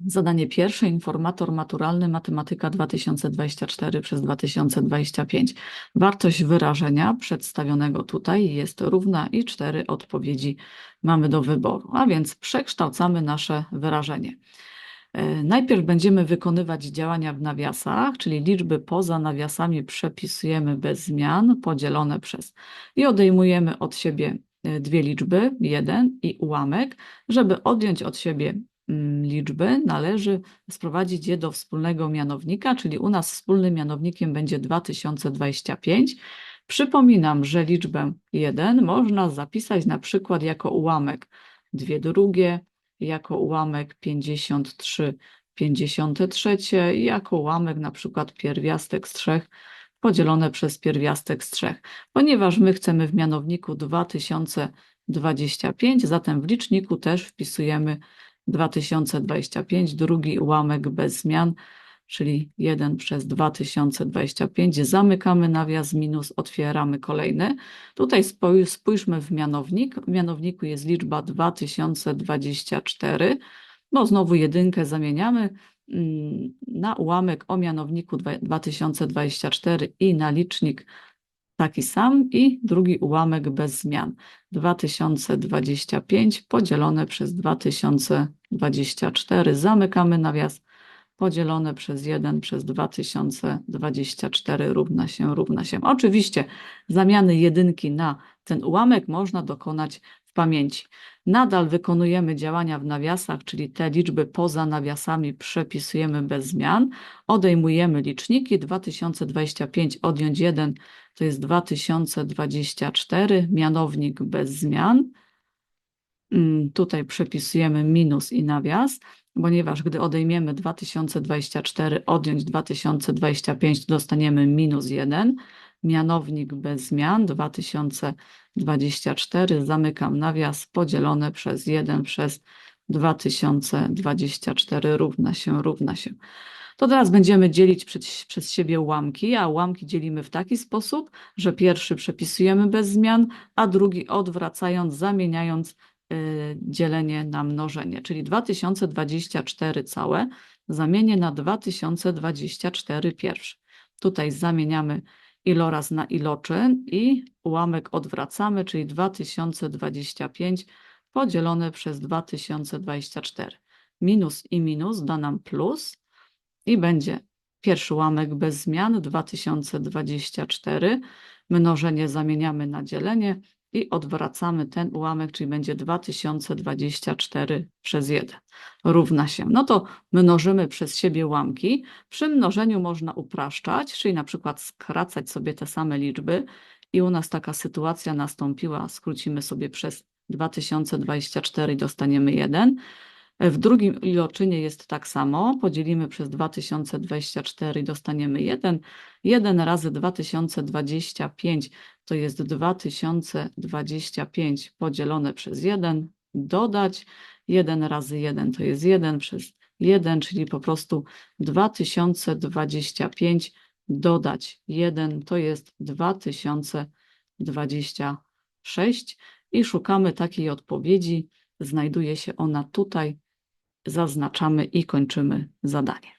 Zadanie pierwsze, informator maturalny, matematyka 2024 przez 2025. Wartość wyrażenia przedstawionego tutaj jest równa i cztery odpowiedzi mamy do wyboru. A więc przekształcamy nasze wyrażenie. E, Najpierw będziemy wykonywać działania w nawiasach, czyli liczby poza nawiasami przepisujemy bez zmian, podzielone przez i odejmujemy od siebie e, dwie liczby, jeden i ułamek. Żeby odjąć od siebie liczby, należy sprowadzić je do wspólnego mianownika, czyli u nas wspólnym mianownikiem będzie 2025. Przypominam, że liczbę 1 można zapisać na przykład jako ułamek 2 drugie, jako ułamek 53 53 i jako ułamek na przykład pierwiastek z 3 podzielone przez pierwiastek z 3. Ponieważ my chcemy w mianowniku 2025, zatem w liczniku też wpisujemy 2025, drugi ułamek bez zmian, czyli 1 przez 2025. Zamykamy nawias minus, otwieramy kolejny. Tutaj spójrzmy w mianownik. W mianowniku jest liczba 2024. No znowu jedynkę zamieniamy mm, na ułamek o mianowniku dwa- 2024 i na licznik taki sam i drugi ułamek bez zmian. 2025 podzielone przez 2024. Zamykamy nawias podzielone przez 1 przez 2024 równa się, równa się. Oczywiście zamiany jedynki na ten ułamek można dokonać w pamięci. Nadal wykonujemy działania w nawiasach, czyli te liczby poza nawiasami przepisujemy bez zmian. Odejmujemy liczniki 2025 odjąć 1 to jest 2024, mianownik bez zmian. Mm, Tutaj przepisujemy minus i nawias, ponieważ gdy odejmiemy 2024, odjąć 2025, to dostaniemy minus 1. Mianownik bez zmian 2024, zamykam nawias, podzielone przez 1 przez 2024 równa się, równa się. To teraz będziemy dzielić przez, przez siebie ułamki, a ułamki dzielimy w taki sposób, że pierwszy przepisujemy bez zmian, a drugi odwracając, zamieniając dzielenie na mnożenie, czyli 2024 całe zamienię na 2024 pierwszy. Tutaj zamieniamy iloraz na iloczyn i ułamek odwracamy, czyli 2025 podzielone przez 2024. Minus i minus da nam plus i będzie pierwszy ułamek bez zmian 2024. Mnożenie zamieniamy na dzielenie i odwracamy ten ułamek, czyli będzie 2024 przez 1 równa się. No to mnożymy przez siebie ułamki. Przy mnożeniu można upraszczać, czyli na przykład skracać sobie te same liczby i u nas taka sytuacja nastąpiła, skrócimy sobie przez 2024 i dostaniemy 1. W drugim iloczynie jest tak samo, podzielimy przez 2024 i dostaniemy 1. 1 razy 2025 to jest 2025 podzielone przez 1, dodać 1 razy 1 to jest 1 przez 1, czyli po prostu 2025 dodać 1 to jest 2026 i szukamy takiej odpowiedzi. Znajduje się ona tutaj, zaznaczamy i kończymy zadanie.